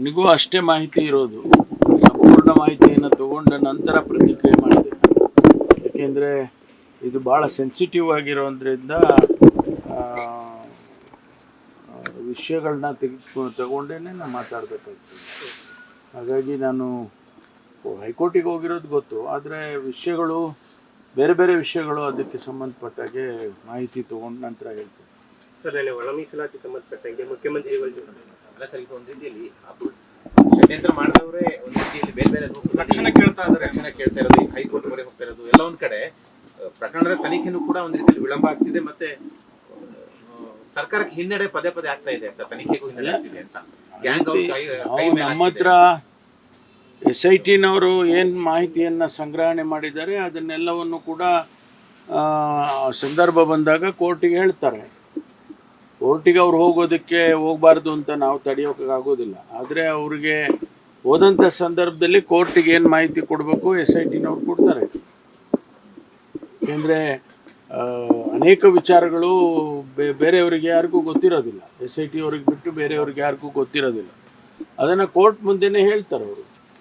ನನಗೂ ಅಷ್ಟೇ ಮಾಹಿತಿ ಇರೋದು. ಸಂಪೂರ್ಣ ಮಾಹಿತಿಯನ್ನು ತಗೊಂಡ ನಂತರ ಪ್ರತಿಕ್ರಿಯೆ ಮಾಡಿದೆ ಯಾಕೆಂದರೆ ಇದು ಭಾಳ ಸೆನ್ಸಿಟಿವ್ ಆಗಿರೋದ್ರಿಂದ ವಿಷಯಗಳನ್ನ ತೆಗೆದು ತಗೊಂಡೇನೆ ನಾನು ಮಾತಾಡಬೇಕಾಗ್ತದೆ. ಹಾಗಾಗಿ ನಾನು ಹೈಕೋರ್ಟಿಗೆ ಹೋಗಿರೋದು ಗೊತ್ತು. ಆದರೆ ವಿಷಯಗಳು, ಬೇರೆ ಬೇರೆ ವಿಷಯಗಳು ಅದಕ್ಕೆ ಸಂಬಂಧಪಟ್ಟಾಗೆ ಮಾಹಿತಿ ತಗೊಂಡ ನಂತರ ಹೇಳ್ತೀನಿ. ಸರ್ ಒಳ ಮೀಸಲಾತಿ ಸಂಬಂಧಪಟ್ಟಂಗೆ ಮುಖ್ಯಮಂತ್ರಿಗಳ ಅಲ್ಲ ಸರ್ ಇದು ಒಂದ್ ರೀತಿಯಲ್ಲಿ ಷಡ್ಯಂತ್ರ ಮಾಡಿದವರೇ ಒಂದು ರೀತಿಯಲ್ಲಿ ಬೇರೆ ಬೇರೆ ರಕ್ಷಣೆ ಕೇಳ್ತಾ ಇದಾರೆ. ರಕ್ಷಣೆ ಕೇಳ್ತಾ ಇರೋದು ಹೈಕೋರ್ಟ್ ಮೊರೆ ಹೋಗ್ತಾ ಇರೋದು ಎಲ್ಲ ಒಂದ್ ಕಡೆ. ಪ್ರಕರಣದ ತನಿಖೆನೂ ಕೂಡ ಒಂದ್ ರೀತಿಯಲ್ಲಿ ವಿಳಂಬ ಆಗ್ತಿದೆ ಮತ್ತೆ ಸರ್ಕಾರಕ್ಕೆ ಹಿನ್ನಡೆ ಪದೇ ಪದೇ ಆಗ್ತಾ ಇದೆ ಅಂತ ತನಿಖೆಗೂ ಹಿನ್ನಡೆ ಆಗ್ತಿದೆ ಅಂತ. ಗ್ಯಾಂಗ್ ನಮ್ಮ ಹತ್ರ ಎಸ್ ಐ ಟಿನವರು ಏನು ಮಾಹಿತಿಯನ್ನು ಸಂಗ್ರಹಣೆ ಮಾಡಿದ್ದಾರೆ ಅದನ್ನೆಲ್ಲವನ್ನು ಕೂಡ ಆ, ಸಂದರ್ಭ ಬಂದಾಗ ಕೋರ್ಟಿಗೆ ಹೇಳ್ತಾರೆ. ಕೋರ್ಟಿಗೆ ಅವ್ರು ಹೋಗೋದಕ್ಕೆ ಹೋಗಬಾರ್ದು ಅಂತ ನಾವು ತಡೆಯೋಕ್ಕಾಗೋದಿಲ್ಲ. ಆದರೆ ಅವ್ರಿಗೆ ಹೋದಂಥ ಸಂದರ್ಭದಲ್ಲಿ ಕೋರ್ಟಿಗೆ ಏನು ಮಾಹಿತಿ ಕೊಡಬೇಕು, ಎಸ್ ಐ ಟಿನವ್ರು ಕೊಡ್ತಾರೆ. ಏಕೆಂದರೆ ಅನೇಕ ವಿಚಾರಗಳು ಬೇರೆಯವರಿಗೆ ಯಾರಿಗೂ ಗೊತ್ತಿರೋದಿಲ್ಲ. ಎಸ್ ಐ ಟಿ ಅವ್ರಿಗೆ ಬಿಟ್ಟು ಬೇರೆಯವ್ರಿಗೆ ಯಾರಿಗೂ ಗೊತ್ತಿರೋದಿಲ್ಲ. ಅದನ್ನು ಕೋರ್ಟ್ ಮುಂದೆನೇ ಹೇಳ್ತಾರೆ ಅವರು.